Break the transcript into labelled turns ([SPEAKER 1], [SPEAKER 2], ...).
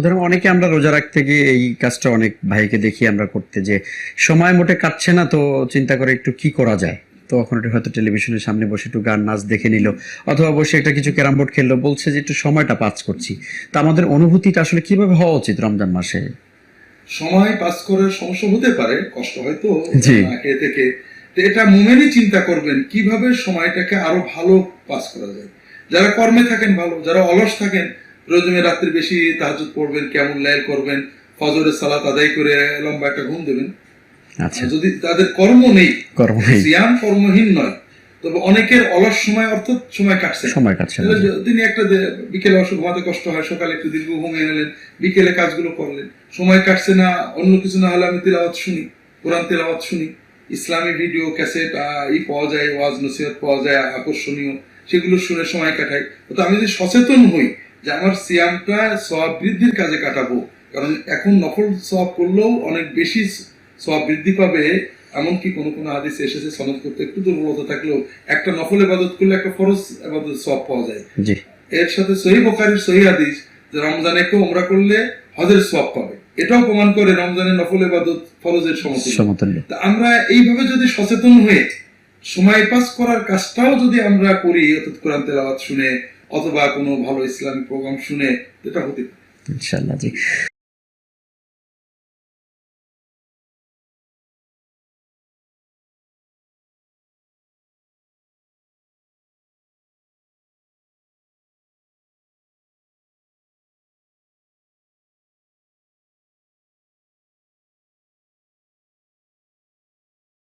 [SPEAKER 1] ধরুন অনেকে আমরা রোজা রাখতে গিয়ে এই কাজটা অনেক ভাইকে দেখি আমরা করতে যে সময় মোটে কাটছে না তো চিন্তা করে একটু কি করা যায়? তো তখন একটু হয়তো টেলিভিশনের সামনে বসে একটু গান নাচ দেখে নিল অথবা বসে একটা কিছু ক্যারাম বোর্ড খেললো বলছে যে একটু সময়টা পাস করছি। তা আমাদের অনুভূতিটা আসলে কীভাবে হওয়া উচিত রমজান মাসে?
[SPEAKER 2] সময় পাস করার সমস্যা হতে পারে কষ্ট হয়তো
[SPEAKER 1] জি।
[SPEAKER 2] এ থেকে। এটা মোমেনই চিন্তা করবেন কীভাবে সময়টাকে আরও ভালো পাস করা যায়? যারা কর্মে থাকেন ভালো যারা অলস থাকেন প্রয়োজনে রাত্রে বেশি তাহাজুদ পড়বেন কেমন লাইল করবেন ফজরের সালাত আদায় করে লম্বা একটা ঘুম দেবেন।
[SPEAKER 1] আচ্ছা।
[SPEAKER 2] যদি তাদের কর্ম নেই
[SPEAKER 1] কর্ম
[SPEAKER 2] সিয়াম কর্মহীন নয় তবে অনেকের অলস সময় অর্থাৎ সময় কাটছে।
[SPEAKER 1] সময় কাটছে
[SPEAKER 2] তিনি একটা বিকেলে অসুখ ঘুমাতে কষ্ট হয় সকালে একটু দীর্ঘ ঘুমিয়ে নিলেন বিকেলে কাজগুলো করলেন। সময় কাটছে না অন্য কিছু না হলে আমি তেলাওয়াত শুনি কোরআন তেলাওয়াত শুনি। ইসলামী ভিডিও ক্যাসেট ই পাওয়া যায় ওয়াজ নসিহত পাওয়া যায় আকর্ষণীয় সেগুলো শুনে সময় কাটাই। তো আমি যদি সচেতন হই যে আমার সিয়ামটা সব বৃদ্ধির কাজে কাটাবো। কারণ এখন নফল সব করলেও অনেক বেশি সব বৃদ্ধি পাবে এমনকি কোনো কোনো হাদিস এসেছে সনদ করতে একটু দুর্বলতা থাকলেও একটা নফল এবাদত করলে একটা ফরজ এবাদত সব পাওয়া যায়। এর সাথে সহি বোখারির সহি হাদিস যে রমজানে কেউ ওমরা করলে হজের সব পাবে। এটাও প্রমাণ করে রমজানের নফল এবাদত ফরজের
[SPEAKER 1] সমতুল্য।
[SPEAKER 2] তা আমরা এইভাবে যদি সচেতন হয়ে সময় পাস করার কাজটাও যদি আমরা করি অর্থাৎ কোরআন তেলাওয়াত শুনে অথবা কোনো ভালো ইসলামিক প্রোগ্রাম শুনে এটা হতে পারে।
[SPEAKER 1] ইনশাল্লাহ জি।